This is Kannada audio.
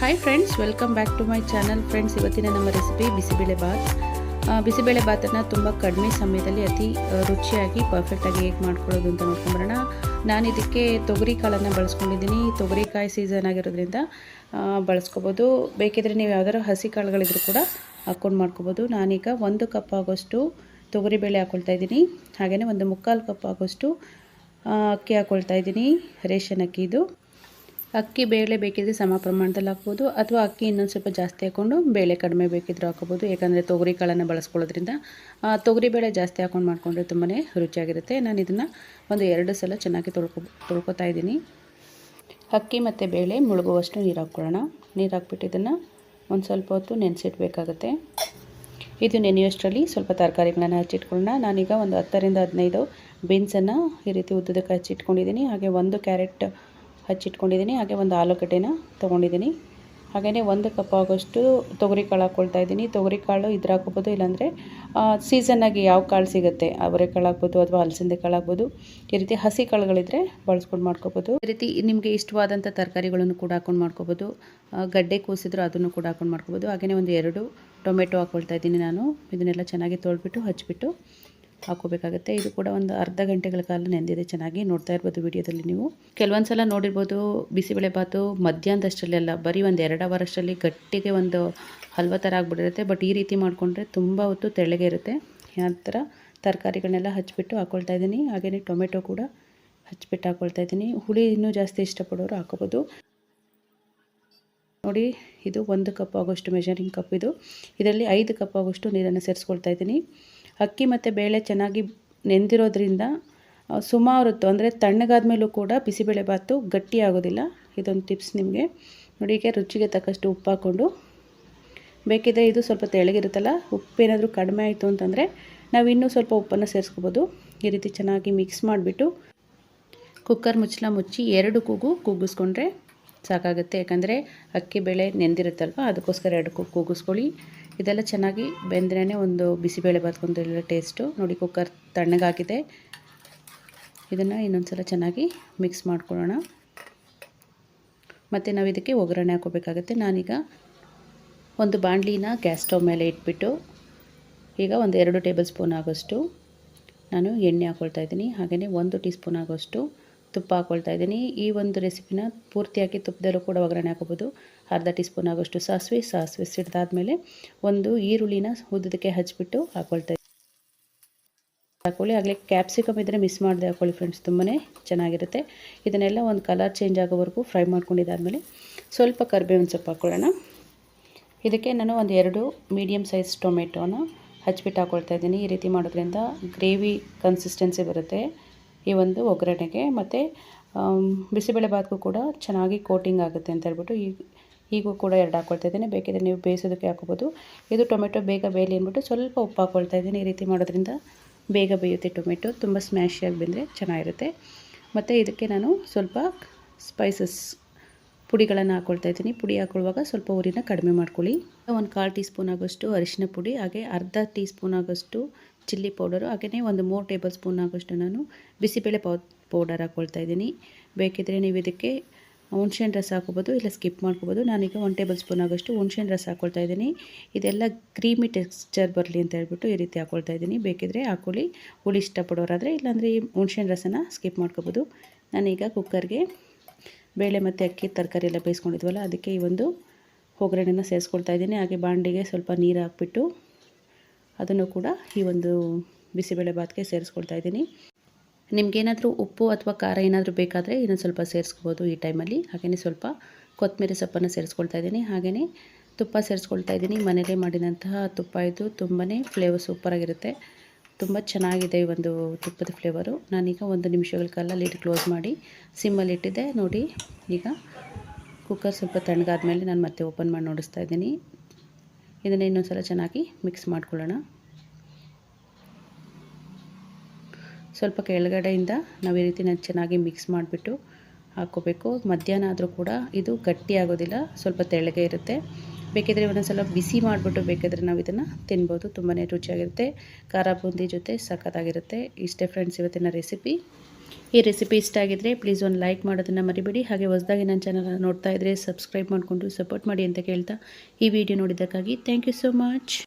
Hi friends welcome back to my channel friends ಇವತ್ತಿನ ನಮ್ಮ ರೆಸಿಪಿ ಬಿಸಿಬೇಳೆ ಬಾತ್. ಬಿಸಿಬೇಳೆ ಬಾತನ್ನು ತುಂಬ ಕಡಿಮೆ ಸಮಯದಲ್ಲಿ ಅತಿ ರುಚಿಯಾಗಿ ಪರ್ಫೆಕ್ಟಾಗಿ ಹೇಗೆ ಮಾಡ್ಕೊಳ್ಳೋದು ಅಂತ ನೋಡ್ಕೊಂಬರೋಣ ನಾನು ಇದಕ್ಕೆ ತೊಗರಿ ಕಾಳನ್ನು ಬಳಸ್ಕೊಂಡಿದ್ದೀನಿ. ತೊಗರಿಕಾಯಿ ಸೀಸನ್ ಆಗಿರೋದ್ರಿಂದ ಬಳಸ್ಕೊಬೋದು. ಬೇಕಿದ್ರೆ ನೀವು ಯಾವ್ದಾದ್ರು ಹಸಿ ಕಾಳುಗಳಿದ್ರು ಕೂಡ ಹಾಕ್ಕೊಂಡು ಮಾಡ್ಕೊಬೋದು. ನಾನೀಗ ಒಂದು ಕಪ್ ಆಗೋಷ್ಟು ತೊಗರಿಬೇಳೆ ಹಾಕ್ಕೊಳ್ತಾ ಇದ್ದೀನಿ. ಹಾಗೆಯೇ ಒಂದು ಮುಕ್ಕಾಲು ಕಪ್ ಆಗೋಷ್ಟು ಅಕ್ಕಿ ಹಾಕ್ಕೊಳ್ತಾ ಇದ್ದೀನಿ. ರೇಷನ್ ಅಕ್ಕಿದು ಅಕ್ಕಿ ಬೇಳೆ ಬೇಕಿದ್ರೆ ಸಮ ಪ್ರಮಾಣದಲ್ಲಿ ಹಾಕ್ಬೋದು ಅಥವಾ ಅಕ್ಕಿ ಇನ್ನೊಂದು ಸ್ವಲ್ಪ ಜಾಸ್ತಿ ಹಾಕ್ಕೊಂಡು ಬೇಳೆ ಕಡಿಮೆ ಬೇಕಿದ್ರೂ ಹಾಕೋಬೋದು. ಯಾಕಂದರೆ ತೊಗರಿ ಕಾಳನ್ನು ಬಳಸ್ಕೊಳ್ಳೋದ್ರಿಂದ ತೊಗರಿ ಬೇಳೆ ಜಾಸ್ತಿ ಹಾಕ್ಕೊಂಡು ಮಾಡಿಕೊಂಡ್ರೆ ತುಂಬಾ ರುಚಿಯಾಗಿರುತ್ತೆ. ನಾನು ಇದನ್ನು ಒಂದು ಎರಡು ಸಲ ಚೆನ್ನಾಗಿ ತೊಳ್ಕೊ, ತೊಳ್ಕೊತಾ ಇದ್ದೀನಿ. ಅಕ್ಕಿ ಮತ್ತು ಬೇಳೆ ಮುಳುಗುವಷ್ಟು ನೀರು ಹಾಕ್ಕೊಳ್ಳೋಣ. ನೀರು ಹಾಕ್ಬಿಟ್ಟು ಇದನ್ನು ಒಂದು ಸ್ವಲ್ಪ ಹೊತ್ತು ನೆನೆಸಿಡ್ಬೇಕಾಗತ್ತೆ. ಇದು ನೆನೆಯುವಷ್ಟರಲ್ಲಿ ಸ್ವಲ್ಪ ತರಕಾರಿಗಳನ್ನು ಹಚ್ಚಿಟ್ಕೊಳ್ಳೋಣ. ನಾನೀಗ ಒಂದು ಹತ್ತರಿಂದ ಹದಿನೈದು ಬೀನ್ಸನ್ನು ಈ ರೀತಿ ಉದ್ದದಕ್ಕೆ ಹಚ್ಚಿಟ್ಕೊಂಡಿದ್ದೀನಿ. ಹಾಗೆ ಒಂದು ಕ್ಯಾರೆಟ್ ಹಚ್ಚಿಟ್ಕೊಂಡಿದ್ದೀನಿ. ಹಾಗೆ ಒಂದು ಆಲೂಗಡ್ಡೆನ ತೊಗೊಂಡಿದ್ದೀನಿ. ಹಾಗೆಯೇ ಒಂದು ಕಪ್ ಆಗೋಷ್ಟು ತೊಗರಿ ಕಾಳು ಹಾಕ್ಕೊಳ್ತಾ ಇದ್ದೀನಿ. ತೊಗರಿ ಕಾಳು ಇದ್ರ ಹಾಕೋಬೋದು ಇಲ್ಲಾಂದರೆ ಸೀಸನ್ನಾಗಿ ಯಾವ ಕಾಳು ಸಿಗುತ್ತೆ ಅವರೆಕಾಳು ಹಾಕ್ಬೋದು ಅಥವಾ ಹಲಸಂದೆ ಕಾಳು ಹಾಕ್ಬೋದು, ಈ ರೀತಿ ಹಸಿ ಕಾಳುಗಳಿದ್ರೆ ಬಳಸ್ಕೊಂಡು ಮಾಡ್ಕೋಬೋದು. ಈ ರೀತಿ ನಿಮಗೆ ಇಷ್ಟವಾದಂಥ ತರಕಾರಿಗಳನ್ನು ಕೂಡ ಹಾಕೊಂಡು ಮಾಡ್ಕೋಬೋದು. ಗಡ್ಡೆ ಕೂಸಿದ್ರು ಅದನ್ನು ಕೂಡ ಹಾಕೊಂಡು ಮಾಡ್ಕೋಬೋದು. ಹಾಗೆಯೇ ಒಂದು ಎರಡು ಟೊಮೆಟೊ ಹಾಕ್ಕೊಳ್ತಾ ಇದ್ದೀನಿ ನಾನು. ಇದನ್ನೆಲ್ಲ ಚೆನ್ನಾಗಿ ತೊಳ್ಬಿಟ್ಟು, ಹಚ್ಬಿಟ್ಟು ಹಾಕೋಬೇಕಾಗುತ್ತೆ. ಇದು ಕೂಡ ಒಂದು ಅರ್ಧ ಗಂಟೆಗಳ ಕಾಲ ನೆಂದಿದೆ ಚೆನ್ನಾಗಿ ನೋಡ್ತಾ ಇರ್ಬೋದು ವಿಡಿಯೋದಲ್ಲಿ ನೀವು. ಕೆಲವೊಂದು ಸಲ ನೋಡಿರ್ಬೋದು ಬಿಸಿಬೇಳೆಬಾತು ಮಧ್ಯಾಹ್ನದಷ್ಟರಲ್ಲೆಲ್ಲ, ಬರೀ ಒಂದು ಎರಡು ಅವರಷ್ಟರಲ್ಲಿ ಗಟ್ಟಿಗೆ ಒಂದು ಹಲ್ವ ಥರ ಆಗಿಬಿಟ್ಟಿರುತ್ತೆ. ಬಟ್ ಈ ರೀತಿ ಮಾಡಿಕೊಂಡ್ರೆ ತುಂಬ ಹೊತ್ತು ತೆಳ್ಳಗೆ ಇರುತ್ತೆ. ಆ ಥರ ತರಕಾರಿಗಳನ್ನೆಲ್ಲ ಹಚ್ಚಿಬಿಟ್ಟು ಹಾಕ್ಕೊಳ್ತಾ ಇದ್ದೀನಿ. ಹಾಗೆಯೇ ಟೊಮೆಟೊ ಕೂಡ ಹಚ್ಚಿಬಿಟ್ಟು ಹಾಕ್ಕೊಳ್ತಾ ಇದ್ದೀನಿ. ಹುಳಿ ಇನ್ನೂ ಜಾಸ್ತಿ ಇಷ್ಟಪಡೋರು ಹಾಕೋಬೋದು. ನೋಡಿ, ಇದು ಒಂದು ಕಪ್ ಆಗೋಷ್ಟು ಮೆಷರಿಂಗ್ ಕಪ್ ಇದು. ಇದರಲ್ಲಿ ಐದು ಕಪ್ ಆಗೋಷ್ಟು ನೀರನ್ನು ಸೇರಿಸ್ಕೊಳ್ತಾ ಇದ್ದೀನಿ. ಅಕ್ಕಿ ಮತ್ತು ಬೇಳೆ ಚೆನ್ನಾಗಿ ನೆಂದಿರೋದ್ರಿಂದ ಸುಮಾರು ಹೊತ್ತು, ಅಂದರೆ ತಣ್ಣಗಾದ ಮೇಲೂ ಕೂಡ ಬಿಸಿಬೇಳೆ ಬಾತು ಗಟ್ಟಿ ಆಗೋದಿಲ್ಲ. ಇದೊಂದು ಟಿಪ್ಸ್ ನಿಮಗೆ. ನೋಡಿ, ಹೀಗೆ ರುಚಿಗೆ ತಕ್ಕಷ್ಟು ಉಪ್ಪು ಹಾಕ್ಕೊಂಡು. ಬೇಕಿದ್ರೆ ಇದು ಸ್ವಲ್ಪ ತೆಳಗಿರುತ್ತಲ್ಲ ಉಪ್ಪೇನಾದರೂ ಕಡಿಮೆ ಆಯಿತು ಅಂತಂದರೆ ನಾವು ಇನ್ನೂ ಸ್ವಲ್ಪ ಉಪ್ಪನ್ನು ಸೇರಿಸ್ಕೋಬೋದು. ಈ ರೀತಿ ಚೆನ್ನಾಗಿ ಮಿಕ್ಸ್ ಮಾಡಿಬಿಟ್ಟು ಕುಕ್ಕರ್ ಮುಚ್ಚಲ ಮುಚ್ಚಿ ಎರಡು ಕೂಗು ಕೂಗಿಸ್ಕೊಂಡ್ರೆ ಸಾಕಾಗುತ್ತೆ. ಯಾಕಂದರೆ ಅಕ್ಕಿ, ಬೇಳೆ ನೆಂದಿರುತ್ತಲ್ವ, ಅದಕ್ಕೋಸ್ಕರ ಎರಡು ಕೂಗು ಕೂಗಿಸ್ಕೊಳ್ಳಿ. ಇದೆಲ್ಲ ಚೆನ್ನಾಗಿ ಬೆಂದ್ರೇ ಒಂದು ಬಿಸಿಬೇಳೆ ಬಾತ್ಕೊಂಡ್ರೆಲ್ಲ ಟೇಸ್ಟು ನೋಡಿ ಕುಕ್ಕರ್ ತಣ್ಣಗಾಗಿದೆ. ಇದನ್ನು ಇನ್ನೊಂದು ಸಲ ಚೆನ್ನಾಗಿ ಮಿಕ್ಸ್ ಮಾಡ್ಕೊಳ್ಳೋಣ. ಮತ್ತು ನಾವು ಇದಕ್ಕೆ ಒಗ್ಗರಣೆ ಹಾಕೋಬೇಕಾಗುತ್ತೆ ನಾನೀಗ ಒಂದು ಬಾಣಲಿನ ಗ್ಯಾಸ್ ಸ್ಟವ್ ಮೇಲೆ ಇಟ್ಬಿಟ್ಟು ಈಗ ಒಂದು ಎರಡು ಟೇಬಲ್ ಸ್ಪೂನ್ ಆಗೋಷ್ಟು ನಾನು ಎಣ್ಣೆ ಹಾಕ್ಕೊಳ್ತಾ ಇದ್ದೀನಿ. ಹಾಗೆಯೇ ಒಂದು ಟೀ ಸ್ಪೂನ್ ಆಗೋಷ್ಟು ತುಪ್ಪ ಹಾಕ್ಕೊಳ್ತಾ ಇದ್ದೀನಿ. ಈ ಒಂದು ರೆಸಿಪಿನ ಪೂರ್ತಿಯಾಗಿ ತುಪ್ಪದಲ್ಲೂ ಕೂಡ ಒಗ್ಗರಣೆ ಹಾಕೋಬೋದು ಅರ್ಧ ಟೀ ಸ್ಪೂನ್ ಆಗೋಷ್ಟು ಸಾಸಿವೆ ಸಾಸಿವೆ ಸಿಡ್ದಾದ್ಮೇಲೆ ಒಂದು ಈರುಳ್ಳಿನ ಉದ್ದಕ್ಕೆ ಹಚ್ಚಿಬಿಟ್ಟು ಹಾಕ್ಕೊಳ್ತಾ ಹಾಕೊಳ್ಳಿ. ಆಗಲೇ ಕ್ಯಾಪ್ಸಿಕಮ್ ಇದ್ದರೆ ಮಿಸ್ ಮಾಡಿದೆ ಹಾಕೊಳ್ಳಿ ಫ್ರೆಂಡ್ಸ್ ತುಂಬಾ ಚೆನ್ನಾಗಿರುತ್ತೆ. ಇದನ್ನೆಲ್ಲ ಒಂದು ಕಲರ್ ಚೇಂಜ್ ಆಗೋವರೆಗೂ ಫ್ರೈ ಮಾಡ್ಕೊಂಡಿದ್ದಾದಮೇಲೆ ಸ್ವಲ್ಪ ಕರಿಬೇವಿನ ಸೊಪ್ಪು ಹಾಕ್ಕೊಳ್ಳೋಣ ಇದಕ್ಕೆ ನಾನು ಒಂದು ಎರಡು ಮೀಡಿಯಮ್ ಸೈಜ್ ಟೊಮೆಟೊನ ಹಚ್ಬಿಟ್ಟು ಹಾಕ್ಕೊಳ್ತಾ ಇದ್ದೀನಿ. ಈ ರೀತಿ ಮಾಡೋದ್ರಿಂದ ಗ್ರೇವಿ ಕನ್ಸಿಸ್ಟೆನ್ಸಿ ಬರುತ್ತೆ. ಈ ಒಂದು ಒಗ್ಗರಣೆಗೆ. ಮತ್ತು ಬಿಸಿಬೇಳೆ ಬಾತ್ಗೂ ಕೂಡ ಚೆನ್ನಾಗಿ ಕೋಟಿಂಗ್ ಆಗುತ್ತೆ ಅಂತ ಹೇಳ್ಬಿಟ್ಟು ಈಗ ಈಗೂ ಕೂಡ ಎರಡು ಹಾಕ್ಕೊಳ್ತಾ ಇದ್ದೀನಿ. ಬೇಕಿದ್ರೆ ನೀವು ಬೇಯಿಸೋದಕ್ಕೆ ಹಾಕೋಬೋದು. ಇದು ಟೊಮೆಟೊ ಬೇಗ ಬೇಯಲಿ ಅಂದ್ಬಿಟ್ಟು ಸ್ವಲ್ಪ ಉಪ್ಪು ಹಾಕ್ಕೊಳ್ತಾ ಇದ್ದೀನಿ. ಈ ರೀತಿ ಮಾಡೋದ್ರಿಂದ ಬೇಗ ಬೇಯುತ್ತೆ ಟೊಮೆಟೊ. ತುಂಬ ಸ್ಮ್ಯಾಶಿಯಾಗಿ ಬಂದರೆ ಚೆನ್ನಾಗಿರುತ್ತೆ. ಮತ್ತು ಇದಕ್ಕೆ ನಾನು ಸ್ವಲ್ಪ ಸ್ಪೈಸಸ್ ಪುಡಿಗಳನ್ನು ಹಾಕ್ಕೊಳ್ತಾ ಇದ್ದೀನಿ. ಪುಡಿ ಹಾಕ್ಕೊಳ್ಳುವಾಗ ಸ್ವಲ್ಪ ಊರಿನ ಕಡಿಮೆ ಮಾಡ್ಕೊಳ್ಳಿ. ಒಂದು ಕಾಲು ಟೀ ಸ್ಪೂನ್ ಆಗೋಷ್ಟು ಅರಿಶಿನ ಪುಡಿ, ಹಾಗೆ ಅರ್ಧ ಟೀ ಸ್ಪೂನ್ ಆಗೋಷ್ಟು ಚಿಲ್ಲಿ ಪೌಡರು ಹಾಗೆಯೇ ಒಂದು ಮೂರು ಟೇಬಲ್ ಸ್ಪೂನ್ ಆಗೋಷ್ಟು ನಾನು ಬಿಸಿಬೇಳೆ ಪೌ, ಪೌಡರ್ ಹಾಕ್ಕೊಳ್ತಾ ಇದ್ದೀನಿ. ಬೇಕಿದ್ರೆ ನೀವು ಇದಕ್ಕೆ ಹುಣ್ಸೆಹಣ್ಣು ರಸ ಹಾಕೋಬೋದು ಇಲ್ಲ ಸ್ಕಿಪ್ ಮಾಡ್ಕೋಬೋದು. ನಾನೀಗ ಒನ್ ಟೇಬಲ್ ಸ್ಪೂನ್ ಆಗೋಷ್ಟು ಹುಣ್ಸೆಹಣ್ಣು ರಸ ಹಾಕ್ಕೊಳ್ತಾ ಇದ್ದೀನಿ. ಇದೆಲ್ಲ ಕ್ರೀಮಿ ಟೆಕ್ಸ್ಚರ್ ಬರಲಿ ಅಂತ ಹೇಳ್ಬಿಟ್ಟು ಈ ರೀತಿ ಹಾಕ್ಕೊಳ್ತಾ ಇದ್ದೀನಿ. ಬೇಕಿದ್ರೆ ಹಾಕೊಳ್ಳಿ. ಹುಳಿ ಇಷ್ಟಪಡೋರಾದರೆ, ಇಲ್ಲಾಂದರೆ ಈ ಹುಣ್ಸೆಹಣ್ಣು ರಸನ ಸ್ಕಿಪ್ ಮಾಡ್ಕೋಬೋದು. ನಾನೀಗ ಕುಕ್ಕರ್ಗೆ ಬೇಳೆ ಮತ್ತು ಅಕ್ಕಿ, ತರಕಾರಿ ಎಲ್ಲ ಬೇಯಿಸ್ಕೊಂಡಿದ್ವಲ್ಲ, ಅದಕ್ಕೆ ಈ ಒಂದು ಒಗ್ಗರಣೆನ ಸೇರಿಸ್ಕೊಳ್ತಾ ಇದ್ದೀನಿ. ಹಾಗೆ ಬಾಂಡಿಗೆ ಸ್ವಲ್ಪ ನೀರು ಹಾಕ್ಬಿಟ್ಟು ಅದನ್ನು ಕೂಡ ಈ ಒಂದು ಬಿಸಿಬೇಳೆ ಬಾತ್ಗೆ ಸೇರಿಸ್ಕೊಳ್ತಾ ಇದ್ದೀನಿ. ನಿಮಗೇನಾದರೂ ಉಪ್ಪು ಅಥವಾ ಖಾರ ಏನಾದರೂ ಬೇಕಾದರೆ ಇನ್ನೊಂದು ಸ್ವಲ್ಪ ಸೇರಿಸ್ಕೋಬೋದು ಈ ಟೈಮಲ್ಲಿ. ಹಾಗೆಯೇ ಸ್ವಲ್ಪ ಕೊತ್ತಂಬರಿ ಸೊಪ್ಪನ್ನು ಸೇರಿಸ್ಕೊಳ್ತಾ ಇದ್ದೀನಿ. ಹಾಗೆಯೇ ತುಪ್ಪ ಸೇರಿಸ್ಕೊಳ್ತಾ ಇದ್ದೀನಿ. ಮನೆಯಲ್ಲೇ ಮಾಡಿದಂತಹ ತುಪ್ಪ ಇದು ತುಂಬಾ ಫ್ಲೇವರ್ ಸೂಪರಾಗಿರುತ್ತೆ ತುಂಬ ಚೆನ್ನಾಗಿದೆ ಈ ಒಂದು ತುಪ್ಪದ ಫ್ಲೇವರು ನಾನೀಗ ಒಂದು ನಿಮಿಷಗಳ ಕಾಲ ಲಿಡ್ ಕ್ಲೋಸ್ ಮಾಡಿ ಸಿಮ್ಮಲ್ಲಿ ಇಟ್ಟಿದ್ದೆ. ನೋಡಿ, ಈಗ ಕುಕ್ಕರ್ ಸ್ವಲ್ಪ ತಣ್ಣಗಾದ ಮೇಲೆ ನಾನು ಮತ್ತೆ ಓಪನ್ ಮಾಡಿ ನೋಡಿಸ್ತಾ ಇದ್ದೀನಿ. ಇದನ್ನು ಇನ್ನೊಂದು ಸಲ ಚೆನ್ನಾಗಿ ಮಿಕ್ಸ್ ಮಾಡ್ಕೊಳ್ಳೋಣ. ಸ್ವಲ್ಪ ಕೆಳಗಡೆಯಿಂದ ನಾವು ಈ ರೀತಿ ನಾನು ಚೆನ್ನಾಗಿ ಮಿಕ್ಸ್ ಮಾಡಿಬಿಟ್ಟು ಹಾಕ್ಕೋಬೇಕು. ಮಧ್ಯಾಹ್ನ ಆದರೂ ಕೂಡ ಇದು ಗಟ್ಟಿ ಆಗೋದಿಲ್ಲ, ಸ್ವಲ್ಪ ತೆಳ್ಳಗೆ ಇರುತ್ತೆ. ಬೇಕಿದ್ರೆ ಒಂದೊಂದ್ಸಲ ಬಿಸಿ ಮಾಡಿಬಿಟ್ಟು ಬೇಕಾದರೆ ನಾವು ಇದನ್ನು ತಿನ್ಬೋದು ತುಂಬಾ ರುಚಿಯಾಗಿರುತ್ತೆ. ಖಾರ ಬೂಂದಿ ಜೊತೆ ಸಖತ್ತಾಗಿರುತ್ತೆ. ಇಷ್ಟೇ ಫ್ರೆಂಡ್ಸ್ ಇವತ್ತಿನ ರೆಸಿಪಿ ಈ ರೆಸಿಪಿ ಇಷ್ಟ ಆಗಿದ್ರೆ ಪ್ಲೀಸ್ ಒಂದು ಲೈಕ್ ಮಾಡೋದನ್ನು ಮರಿಬೇಡಿ. ಹಾಗೆ ಹೊಸದಾಗಿ ನನ್ನ ಚಾನಲ್ ನೋಡ್ತಾ ಇದ್ದರೆ ಸಬ್ಸ್ಕ್ರೈಬ್ ಮಾಡಿಕೊಂಡು ಸಪೋರ್ಟ್ ಮಾಡಿ ಅಂತ ಕೇಳ್ತಾ ಈ ವಿಡಿಯೋ ನೋಡಿದ್ದಕ್ಕಾಗಿ ಥ್ಯಾಂಕ್ ಯು ಸೋ ಮಚ್